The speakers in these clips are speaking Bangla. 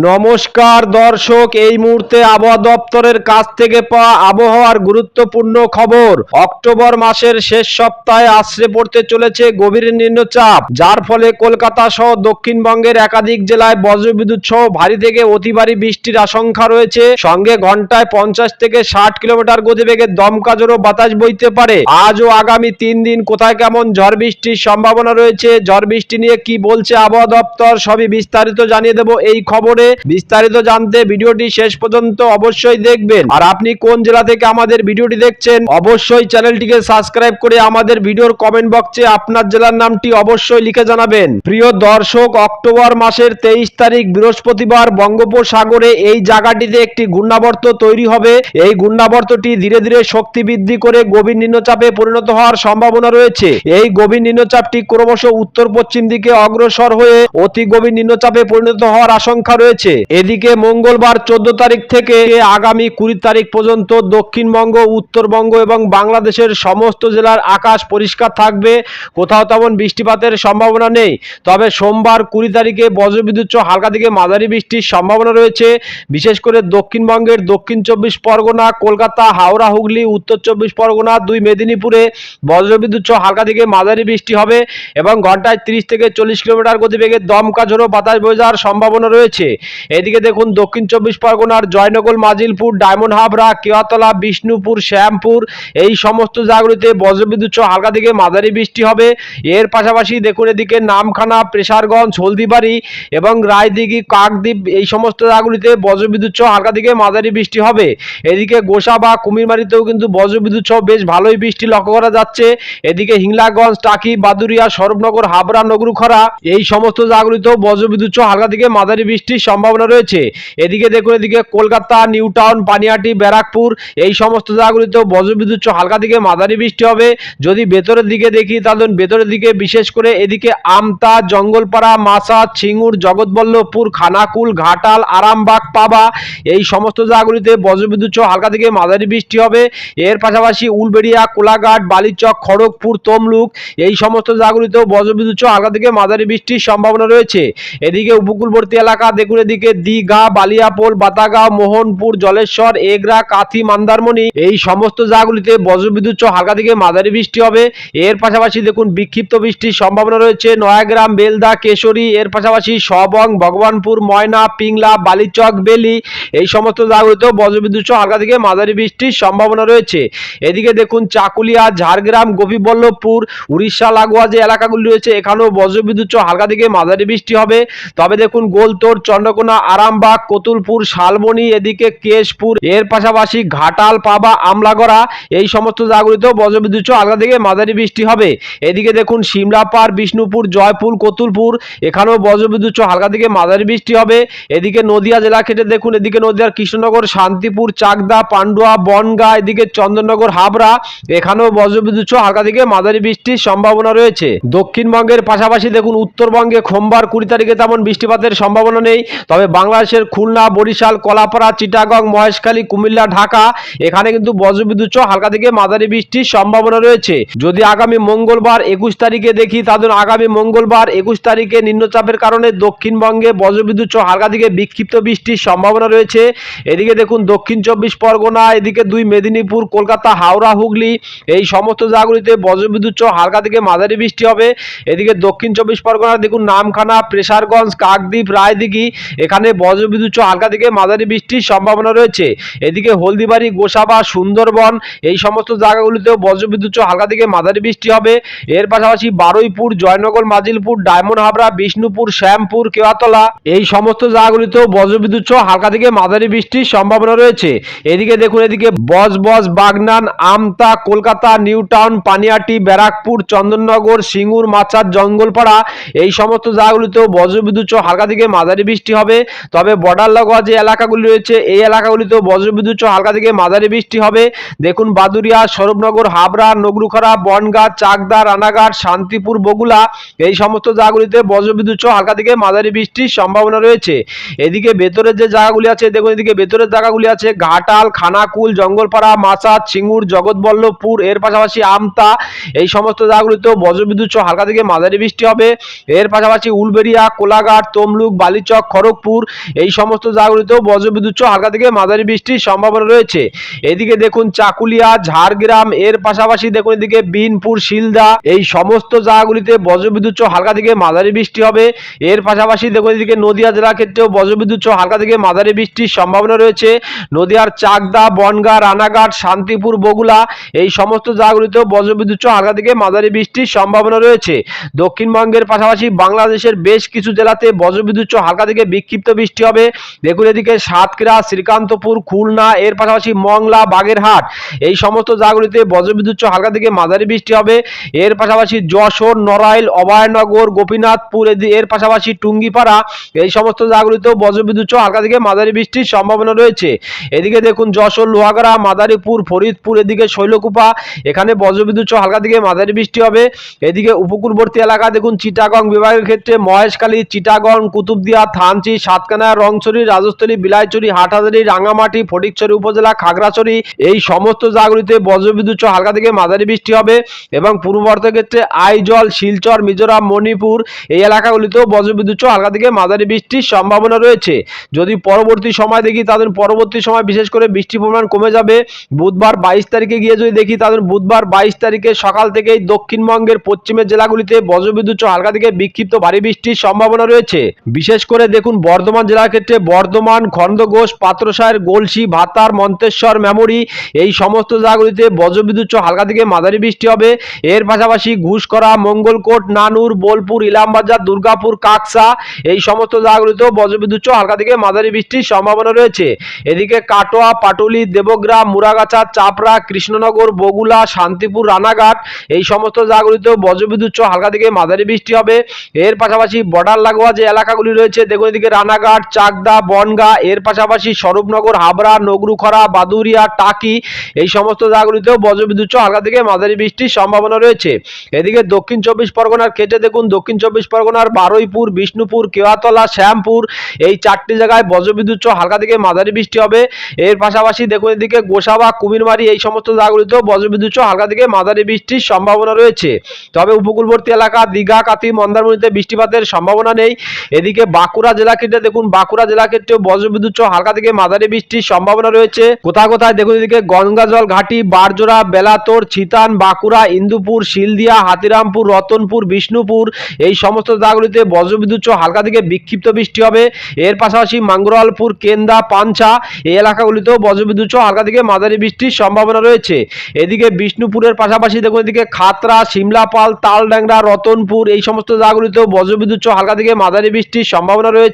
নমস্কার দর্শক, এই মুহূর্তে আবহাওয়া দপ্তরের কাছ থেকে পাওয়া আবহাওয়ার গুরুত্বপূর্ণ খবর। অক্টোবর মাসের শেষ সপ্তাহে আশ্রে পড়তে চলেছে গভীর নিম্নচাপ, যার ফলে কলকাতা সহ দক্ষিণবঙ্গের একাধিক জেলায় বজ্রবিদ্যুৎ সহ ভারী থেকে অতি ভারী বৃষ্টির আশঙ্কা রয়েছে। সঙ্গে ঘন্টায় পঞ্চাশ থেকে ষাট কিলোমিটার গতিবেগে দমকা জোরো বাতাস বইতে পারে। আজ ও আগামী তিন দিন কোথায় কেমন ঝড় বৃষ্টির সম্ভাবনা রয়েছে? ঝড় বৃষ্টি নিয়ে কি বলছে আবহাওয়া দপ্তর? সবই বিস্তারিত জানিয়ে দেবো এই খবরে। বিস্তারিত জানতে ভিডিওটি শেষ পর্যন্ত অবশ্যই দেখবেন। আর আপনি কোন জেলা থেকে আমাদের ভিডিওটি দেখছেন, অবশ্যই চ্যানেলটিকে সাবস্ক্রাইব করে আমাদের ভিডিওর কমেন্ট বক্সে আপনার জেলার নামটি অবশ্যই লিখে জানাবেন। প্রিয় দর্শক, অক্টোবর মাসের তেইশ তারিখ বৃহস্পতিবার বঙ্গোপসাগরে এই জায়গাটিতে একটি ঘূর্ণাবর্ত তৈরি হবে। এই ঘূর্ণাবর্তটি ধীরে ধীরে শক্তি বৃদ্ধি করে গভীর নিম্নচাপে পরিণত হওয়ার সম্ভাবনা রয়েছে। এই গভীর নিম্নচাপটি ক্রমশ উত্তর পশ্চিম দিকে অগ্রসর হয়ে অতি গভীর নিম্নচাপে পরিণত হওয়ার আশঙ্কা রয়েছে। এদিকে মঙ্গলবার চোদ্দ তারিখ থেকে আগামী কুড়ি তারিখ পর্যন্ত দক্ষিণবঙ্গ, উত্তরবঙ্গ এবং বাংলাদেশের সমস্ত জেলার আকাশ পরিষ্কার থাকবে। কোথাও তেমন বৃষ্টিপাতের সম্ভাবনা নেই। তবে সোমবার কুড়ি তারিখে বজ্রবিদ্যুৎ হালকা থেকে মাঝারি বৃষ্টির সম্ভাবনা রয়েছে। বিশেষ করে দক্ষিণবঙ্গের দক্ষিণ চব্বিশ পরগনা, কলকাতা, হাওড়া, হুগলি, উত্তর চব্বিশ পরগনা, দুই মেদিনীপুরে বজ্রবিদ্যুৎ হালকা থেকে মাঝারি বৃষ্টি হবে এবং ঘন্টায় তিরিশ থেকে চল্লিশ কিলোমিটার গতিবেগে দমকা ঝোড়ো বাতাস যাওয়ার সম্ভাবনা রয়েছে। এদিকে দেখুন, দক্ষিণ চব্বিশ পরগনার জয়নগর, মাজিলপুর, ডায়মন্ড হাবড়া, কেওয়াতলা, বিষ্ণুপুর, শ্যামপুর, এই সমস্ত জায়গাগুলিতে বজ্রবিদ্যুৎ হালকা থেকে মাঝারি বৃষ্টি হবে। এর পাশাপাশি দেখুন, এদিকে নামখানা, প্রেসারগঞ্জ, হলদিবাড়ি এবং রায়দিঘি, কাকদ্বীপ, এই সমস্ত জায়গাগুলিতে বজ্রবিদ্যুৎ হালকা থেকে মাঝারি বৃষ্টি হবে। এদিকে গোসা বা কুমিরমারিতেও কিন্তু বজ্রবিদ্যুৎ বেশ ভালোই বৃষ্টি লক্ষ্য করা যাচ্ছে। এদিকে হিংলাগঞ্জ, টাকি, বাদুরিয়া সরবনগর হাবড়া, নগরুখরা, এই সমস্ত জায়গাগুলিতেও বজ্রবিদ্যুৎ হালকা থেকে মাঝারি বৃষ্টির সম্ভাবনা রয়েছে। এদিকে দেখুন, এদিকে কলকাতা নিউ টাউন পানিহাটি ব্যারাকপুর, এই সমস্ত জায়গাগুলিতেও বজ্রবিদ্যুৎ হালকা থেকে মাঝারি বৃষ্টি হবে। যদি ভেতরের দিকে দেখি, তাহলে ভেতরের দিকে বিশেষ করে এদিকে আমতা, জঙ্গলপাড়া মাসা ছিঙ্গুর, জগৎবল্লভপুর, খানাকুল, ঘাটাল, আরামবাগ, পাবা, এই সমস্ত জায়গাগুলিতে বজ্রবিদ্যুৎ হালকা থেকে মাঝারি বৃষ্টি হবে। এর পাশাপাশি উলবেড়িয়া, কোলাঘাট, বালিচক, খড়গপুর, তমলুক, এই সমস্ত জায়গাগুলিতেও বজ্রবিদ্যুৎ হালকা থেকে মাঝারি বৃষ্টির সম্ভাবনা রয়েছে। এদিকে উপকূলবর্তী এলাকা, দেখুন এদিকে দীঘা বালিয়াপোল, বাতাগাঁও, মোহনপুর, জলেশ্বর, এগরা, কাথি, মন্দারমণি, এই সমস্ত জায়গাগুলিতে বজ্রবিদ্যুৎ সহ হালকা থেকে মাঝারি বৃষ্টি হবে। এর পাশাপাশি দেখুন, বিক্ষিপ্ত বৃষ্টির সম্ভাবনা রয়েছে। নয়াগ্রাম, বেলদা, কেশরী, এর পাশাপাশি সবং, ভগবানপুর, ময়না, পিংলা, বালিচক, বেলি, এই সমস্ত জায়গাগুলিতেও বজ্রবিদ্যুৎ সহ হালকা থেকে মাঝারি বৃষ্টির সম্ভাবনা রয়েছে। এদিকে দেখুন, চাকুলিয়া, ঝাড়গ্রাম, গোপীবল্লভপুর, উড়িষ্যা, লাগোয়া যে এলাকাগুলি রয়েছে, এখানেও বজ্রবিদ্যুৎ সহ হালকা থেকে মাঝারি বৃষ্টি হবে। তবে দেখুন গোলতোড় চন্দ্রকোনা আরামবাগ, কতুলপুর, শালবনি, এদিকে কেশপুর, এর পাশাপাশি ঘাটাল, পাবা, আমলাগড়া, এই সমস্ত জায়গাগুলিতেও বজ্রবিদ্যুৎ হালকা থেকে মাঝারি বৃষ্টি হবে। এদিকে দেখুন সিমলাপার বিষ্ণুপুর, জয়পুর, কতুলপুর, এখানেও বজ্রবিদ্যুৎ হালকা থেকে মাঝারি বৃষ্টি হবে। এদিকে নদিয়া জেলা খেটে দেখুন, এদিকে নদিয়ার কৃষ্ণনগর, শান্তিপুর, চাকদা, পান্ডুয়া, বনগা, এদিকে চন্দননগর, হাবড়া, এখানেও বজ্রবিদ্যুৎ হালকা থেকে মাঝারি বৃষ্টির সম্ভাবনা রয়েছে। দক্ষিণবঙ্গের পাশাপাশি দেখুন, উত্তরবঙ্গে সোমবার কুড়ি তারিখে তেমন বৃষ্টিপাতের সম্ভাবনা নেই। তবে বাংলাদেশের খুলনা, বরিশাল, কলাপাড়া, চিটাগং, মহেশখালী, কুমিল্লা, ঢাকা, এখানে কিন্তু বজ্রবিদ্যুৎ সহ হালকা থেকে মাঝারি বৃষ্টির সম্ভাবনা রয়েছে। যদি আগামী মঙ্গলবার একুশ তারিখে দেখি তাদের আগামী মঙ্গলবার একুশ তারিখে নিম্নচাপের কারণে দক্ষিণবঙ্গে বজ্রবিদ্যুৎ সহ হালকা থেকে বিক্ষিপ্ত বৃষ্টির সম্ভাবনা রয়েছে। এদিকে দেখুন, দক্ষিণ চব্বিশ পরগনা, এদিকে দুই মেদিনীপুর, কলকাতা, হাওড়া, হুগলি, এই সমস্ত জায়গাগুলিতে বজ্রবিদ্যুৎ সহ হালকা থেকে মাঝারি বৃষ্টি হবে। এদিকে দক্ষিণ চব্বিশ পরগনা, দেখুন, নামখানা, প্রেসারগঞ্জ, কাকদ্বীপ, রায়দিঘি এখানে বজ্রবিদ্যুৎ হালকা থেকে মাঝারি বৃষ্টির সম্ভাবনা রয়েছে। এদিকে হলদিবাড়ি, গোসাবা, সুন্দরবন এই সমস্ত জায়গাগুলিতেও বজ্রবিদ্যুৎ হালকা থেকে মাঝারি বৃষ্টি হবে। এর পাশাপাশি বারুইপুর, জয়নগর, মাজিলপুর, ডায়মন্ড হাবড়া, বিষ্ণুপুর, শ্যামপুর, কেওয়াতলা এই সমস্ত জায়গাগুলিতেও বজ্রবিদ্যুৎ হালকা থেকে মাঝারি বৃষ্টির সম্ভাবনা রয়েছে। এদিকে দেখুন, এদিকে বজ বজ, বাগনান, আমতা, কলকাতা নিউ টাউন পানিয়াটি, ব্যারাকপুর, চন্দননগর, সিঙ্গুর মাচার জঙ্গলপাড়া এই সমস্ত জায়গাগুলিতেও বজ্রবিদ্যুৎ হালকা থেকে মাঝারি বৃষ্টি হবে। তবে বর্ডার লাগোয়া যে এলাকাগুলি রয়েছে, এই এলাকাগুলিতেও বজ্রবিদ্যুৎ হালকা থেকে মাঝারি বৃষ্টি হবে। দেখুন বাদুরিয়া সরবনগর হাবড়া, নগরুখরা, বনগাঁ, চাকদা, রানাঘাট, শান্তিপুর বগুলা এই সমস্ত জায়গাগুলিতে বজ্রবিদ্যুৎ হালকা থেকে মাঝারি বৃষ্টির সম্ভাবনা রয়েছে। এদিকে ভেতরের যে জায়গাগুলি আছে, দেখুন এদিকে ভেতরের জায়গাগুলি আছে, ঘাটাল, খানাকুল, জঙ্গলপাড়া মাছা চিঙ্গুর জগৎবল্লভপুর, এর পাশাপাশি আমতা এই সমস্ত জায়গাগুলিতেও বজ্রবিদ্যুৎ হালকা থেকে মাঝারি বৃষ্টি হবে। এর পাশাপাশি উলবেড়িয়া, কোলাঘাট, তমলুক, বালিচক খড়গপুর, এই সমস্ত জায়গাগুলিতেও বজ্রবিদ্যুৎ হালকা থেকে মাঝারি বৃষ্টির সম্ভাবনা রয়েছে। এদিকে দেখুন চাকুলিয়া, ঝাড়গ্রাম, এর পাশাপাশি দেখুন এদিকে বিনপুর, শিলদা, এই সমস্ত জায়গাগুলিতে বজ্রবিদ্যুৎ হালকা থেকে মাঝারি বৃষ্টি হবে। এর পাশাপাশি দেখুন এদিকে নদিয়া জেলার ক্ষেত্রেও বজ্রবিদ্যুৎ হালকা থেকে মাঝারি বৃষ্টির সম্ভাবনা রয়েছে। নদিয়ার চাকদা, বনগা, রানাঘাট, শান্তিপুর বগুলা এই সমস্ত জায়গাগুলিতেও বজ্রবিদ্যুৎ হালকা থেকে মাঝারি বৃষ্টির সম্ভাবনা রয়েছে। দক্ষিণবঙ্গের পাশাপাশি বাংলাদেশের বেশ কিছু জেলাতে বজ্রবিদ্যুৎ হালকা থেকে বিক্ষিপ্ত বৃষ্টি হবে। দেখুন এদিকে সাতক্ষীরা, শ্রীকান্তপুর, খুলনা, এর পাশাপাশি মংলা, বাগেরহাট এই সমস্ত জায়গাগুলিতে বজ্রবিদ্যুৎ হালকা থেকে মাঝারি বৃষ্টি হবে। এর পাশাপাশি যশোর, নড়াইল, অভয়নগর, গোপীনাথপুর এর পাশাপাশি টুঙ্গিপাড়া এই সমস্ত জায়গাগুলিতেও বজ্রবিদ্যুৎ হালকা থেকে মাঝারি বৃষ্টির সম্ভাবনা রয়েছে। এদিকে দেখুন যশোর, লোহাগড়া, মাদারীপুর, ফরিদপুর, এদিকে শৈলকুপা, এখানে বজ্রবিদ্যুৎ হালকা থেকে মাঝারি বৃষ্টি হবে। এদিকে উপকূলবর্তী এলাকা দেখুন চিটাগং বিভাগের ক্ষেত্রে মহেশখালী, চিটাগং, কুতুবদিয়া থানচি সাতকানা, রংছড়ি, রাজস্থলী বিলাইচুরি হাটহাজারি, রাঙামাটি, ফটিকছড়ি উপজেলা, খাগড়াছড়ি, এই সমস্ত জায়গাগুলিতে বজ্রবিদ্যুৎ হালকা থেকে মাঝারি বৃষ্টি হবে এবং পূর্ব ক্ষেত্রে আইজল, শিলচর, মিজোরাম, মণিপুর এই এলাকাগুলিতেও বজ্রবিদ্যুৎ হালকা থেকে মাঝারি বৃষ্টির সম্ভাবনা রয়েছে। যদি পরবর্তী সময় দেখি, তাদের পরবর্তী সময় বিশেষ করে বৃষ্টির পরিমাণ কমে যাবে। বুধবার বাইশ তারিখে গিয়ে যদি দেখি, তাদের বুধবার বাইশ তারিখে সকাল থেকেই দক্ষিণবঙ্গের পশ্চিমের জেলাগুলিতে বজ্রবিদ্যুৎ হালকা থেকে বিক্ষিপ্ত ভারী বৃষ্টির সম্ভাবনা রয়েছে। বিশেষ করে দেখুন, বর্ধমান জেলার ক্ষেত্রে বর্ধমান খন্দঘোষ পাত্রসায়ের গোলসি, ভাতার, মন্তেশ্বর, মেমরি, এই সমস্ত জায়গাগুলিতে বজ্রবিদ্যুৎ হালকা থেকে মাঝারি বৃষ্টি হবে। এর পাশাপাশি ঘুষকরা মঙ্গলকোট, নানুর, বোলপুর, ইলামবাজার, দুর্গাপুর, কাকসা, এই সমস্ত জায়গাগুলিতেও বজ্রবিদ্যুৎ হালকা থেকে মাঝারি বৃষ্টির সম্ভাবনা রয়েছে। এদিকে কাটোয়া, পাটুলি, দেবগ্রাম, মুরাগাছা, চাপড়া, কৃষ্ণনগর, বগুলা, শান্তিপুর, রানাঘাট, এই সমস্ত জায়গাগুলিতেও বজ্রবিদ্যুৎ হালকা থেকে মাঝারি বৃষ্টি হবে। এর পাশাপাশি বর্ডার লাগোয়া যে এলাকাগুলি রয়েছে, দেখুন এদিকে রানাঘাট, চাকদা, বনগা, এর পাশাপাশি স্বরূপনগর, হাবড়া, নগরুখরা, বাদুরিয়া, টাকি এই সমস্ত জায়গাগুলিতেও বজ্রবিদ্যুৎ হালকা থেকে মাঝারি বৃষ্টির সম্ভাবনা রয়েছে। এদিকে দক্ষিণ চব্বিশ পরগনার ক্ষেত্রে দেখুন, দক্ষিণ চব্বিশ পরগনার বারুইপুর, বিষ্ণুপুর, কেওয়াতলা, শ্যামপুর এই চারটি জায়গায় বজ্রবিদ্যুৎ হালকা থেকে মাঝারি বৃষ্টি হবে। এর পাশাপাশি দেখুন এদিকে গোসাবা, কুমিরমারি এই সমস্ত জায়গাগুলিতেও বজ্রবিদ্যুৎ হালকা থেকে মাঝারি বৃষ্টির সম্ভাবনা রয়েছে। তবে উপকূলবর্তী এলাকা, দীঘা, কাতি, মন্দারমণিতে বৃষ্টিপাতের সম্ভাবনা নেই। এদিকে বাঁকুড়া জেলা ক্ষেত্রে দেখুন, বাঁকুড়া জেলা ক্ষেত্রেও বজ্রবিদ্যুৎ হালকা থেকে মাঝারি বৃষ্টির সম্ভাবনা রয়েছে। কোথায় কোথায়? দেখুন এদিকে গঙ্গাজল ঘাটি, বারজোড়া, বেলাতোর, ছিতান, বাঁকুড়া, ইন্দুপুর, শিলদিয়া, হাতিরামপুর, রতনপুর, বিষ্ণুপুর, এই সমস্ত জায়গাগুলিতে বজ্রবিদ্যুৎ হালকা থেকে বিক্ষিপ্ত বৃষ্টি হবে। এর পাশাপাশি মাঙ্গরওয়ালপুর কেন্দা পাঞ্চা এই এলাকাগুলিতেও বজ্রবিদ্যুৎ হালকা থেকে মাঝারি বৃষ্টির সম্ভাবনা রয়েছে। এদিকে বিষ্ণুপুরের পাশাপাশি দেখুন এদিকে খাতরা সিমলাপাল, তালডাংরা, রতনপুর এই সমস্ত জায়গাগুলিতেও বজ্রবিদ্যুৎ হালকা থেকে মাঝারি বৃষ্টির সম্ভাবনা রয়েছে।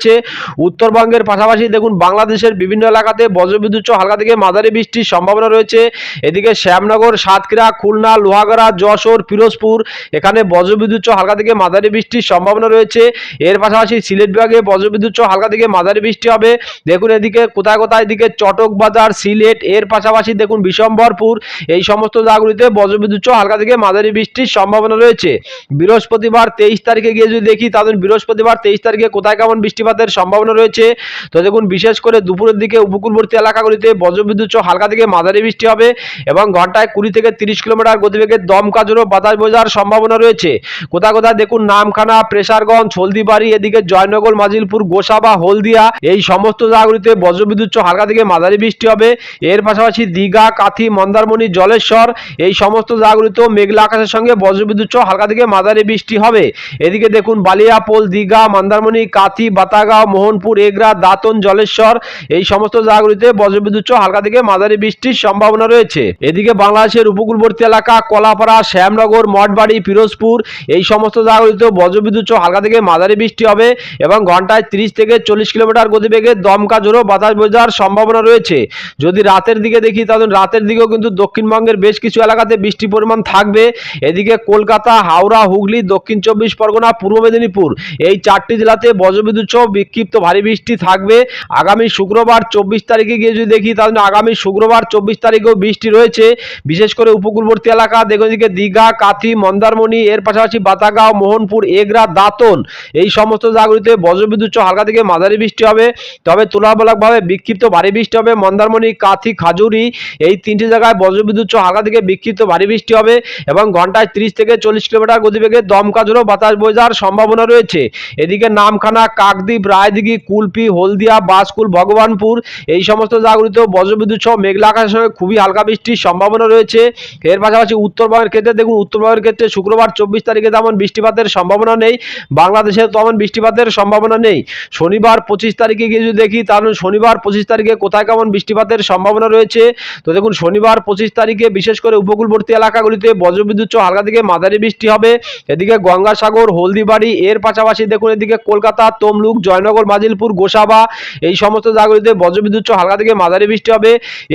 উত্তরবঙ্গের পাশাপাশি দেখুন, বাংলাদেশের বিভিন্ন এলাকাতে বজ্রবিদ্যুৎ হালকা থেকে মাঝারি বৃষ্টির সম্ভাবনা রয়েছে। এদিকে শ্যামনগর, সাতক্ষীরা, খুলনা, লোহাগড়া, যশোর, পিরোজপুর, এখানে বজ্রবিদ্যুৎ হালকা থেকে মাঝারি বৃষ্টির সম্ভাবনা রয়েছে। এর পাশাপাশি সিলেট বিভাগে বজ্রবিদ্যুৎ হালকা থেকে মাঝারি বৃষ্টি হবে। দেখুন, এদিকে কোথায় কোথায়, এদিকে চটক বাজার, সিলেট, এর পাশাপাশি দেখুন, বিশম্বরপুর, এই সমস্ত জায়গাগুলিতে বজ্রবিদ্যুৎ হালকা থেকে মাঝারি বৃষ্টির সম্ভাবনা রয়েছে। বৃহস্পতিবার তেইশ তারিখে গিয়ে যদি দেখি তাদের বৃহস্পতিবার তেইশ তারিখে কোথায় কেমন বৃষ্টিপাতের সম্ভাবনা রয়েছে। তো দেখুন, বিশেষ করে দুপুরের দিকে উপকূলবর্তী এলাকাগুলিতে বজ্রবিদ্যুৎ সহ হালকা থেকে মাঝারি বৃষ্টি হবে এবং ঘন্টায় কুড়ি থেকে তিরিশ কিলোমিটার গতিবেগে দমকা বাতাস বোঝার সম্ভাবনা রয়েছে। কোথায় কোথায় দেখুন, নামখানা, প্রেসারগঞ্জ, হলদিবাড়ি, এদিকে জয়নগর, মাজিলপুর, গোসাবা, হলদিয়া, এই সমস্ত জায়গাগুলিতে বজ্রবিদ্যুৎ সহ হালকা থেকে মাঝারি বৃষ্টি হবে। এর পাশাপাশি দীঘা, কাথি, মন্দারমণি, জলেশ্বর, এই সমস্ত জায়গাগুলিতেও মেঘলা আকাশের সঙ্গে বজ্রবিদ্যুৎ সহ হালকা থেকে মাঝারি বৃষ্টি হবে। এদিকে দেখুন, বালিয়াপোল, দীঘা, মন্দারমণি, কাথি বাতাগাঁও মোহনপুর, এগরা, দাঁতন, জলেশ্বর এই সমস্ত জায়গাগুলিতে বজ্রবিদ্যুৎ সহ হালকা থেকে মাঝারি বৃষ্টির সম্ভাবনা রয়েছে। এদিকে বাংলাদেশের উপকূলবর্তী এলাকা কলাপাড়া, শ্যামনগর, মঠবাড়ি, পিরোজপুর এই সমস্ত জায়গাগুলিতেও বজ্রবিদ্যুৎ সহ হালকা থেকে মাঝারি বৃষ্টি হবে এবং ঘন্টায় তিরিশ থেকে চল্লিশ কিলোমিটার গতিবেগে দমকা জোরও বাতাস বোঝার সম্ভাবনা রয়েছে। যদি রাতের দিকে দেখি, তাহলে রাতের দিকেও কিন্তু দক্ষিণবঙ্গের বেশ কিছু এলাকাতে বৃষ্টির পরিমাণ থাকবে। এদিকে কলকাতা, হাওড়া, হুগলি, দক্ষিণ চব্বিশ পরগনা, পূর্ব মেদিনীপুর এই চারটি জেলাতে বজ্রবিদ্যুৎ সহ বিক্ষিপ্ত ভারী বৃষ্টি থাকবে। আগামী শুক্রবার চব্বিশ তারিখে গিয়ে যদি দেখি, তাহলে আগামী শুক্রবার চব্বিশ তারিখেও বৃষ্টি রয়েছে। বিশেষ করে উপকূলবর্তী এলাকা দেখো এদিকে দীঘা, কাথি, মন্দারমণি, এর পাশাপাশি বাতাগাঁও, মোহনপুর, এগরা, দাঁতন, এই সমস্ত জায়গাগুলিতে বজ্রবিদ্যুৎ হালকা থেকে মাঝারি বৃষ্টি হবে। তবে তুলনামূলকভাবে বিক্ষিপ্ত ভারী বৃষ্টি হবে। মন্দারমণি, কাথি, খাজুরি, এই তিনটি জায়গায় বজ্রবিদ্যুৎ হালকা থেকে বিক্ষিপ্ত ভারী বৃষ্টি হবে এবং ঘন্টায় তিরিশ থেকে চল্লিশ কিলোমিটার গতিবেগে দমকা বাতাস বোঝার সম্ভাবনা রয়েছে। এদিকে নামখানা কাকদা কাকদ্বীপ রায়দিঘি, কুলপি, হলদিয়া, বাসকুল, ভগবানপুর, এই সমস্ত জায়গাগুলিতেও বজ্রবিদ্যুৎ সহ মেঘলা আকাশের সঙ্গে খুবই হালকা বৃষ্টির সম্ভাবনা রয়েছে। এর পাশাপাশি উত্তরবঙ্গের ক্ষেত্রে দেখুন, উত্তরবঙ্গের ক্ষেত্রে শুক্রবার চব্বিশ তারিখে তেমন বৃষ্টিপাতের সম্ভাবনা নেই। বাংলাদেশে তেমন বৃষ্টিপাতের সম্ভাবনা নেই। শনিবার পঁচিশ তারিখে গিয়ে যদি দেখি, তাহলে শনিবার পঁচিশ তারিখে কোথায় কেমন বৃষ্টিপাতের সম্ভাবনা রয়েছে? তো দেখুন, শনিবার পঁচিশ তারিখে বিশেষ করে উপকূলবর্তী এলাকাগুলিতে বজ্রবিদ্যুৎ সহ হালকা থেকে মাঝারি বৃষ্টি হবে। এদিকে গঙ্গাসাগর, হলদিবাড়ি, এর পাশাপাশি দেখুন, এদিকে কলকাতা, তমলুক জয়নগর, মাজিলপুর, গোসাবা, এই সমস্ত জায়গাগুলিতে বজ্রবিদ্যুৎ হালকা থেকে মাঝারি বৃষ্টি হবে।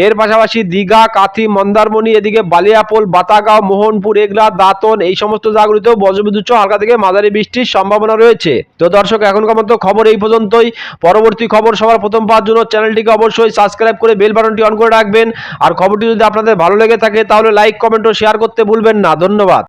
এর পাশাপাশি দীঘা, কাথি, মন্দারমণি, এদিকে বালিয়াপোল, বাতাগাঁও, মোহনপুর, এগলা, দাঁতন, এই সমস্ত জায়গাগুলিতেও বজ্রবিদ্যুৎ হালকা থেকে মাঝারি বৃষ্টির সম্ভাবনা রয়েছে। তো দর্শক, এখনকার মতো খবর এই পর্যন্তই। পরবর্তী খবর সবার প্রথম পাওয়ার জন্য চ্যানেলটিকে অবশ্যই সাবস্ক্রাইব করে বেল বাটনটি অন করে রাখবেন। আর খবরটি যদি আপনাদের ভালো লেগে থাকে, তাহলে লাইক, কমেন্ট ও শেয়ার করতে ভুলবেন না। ধন্যবাদ।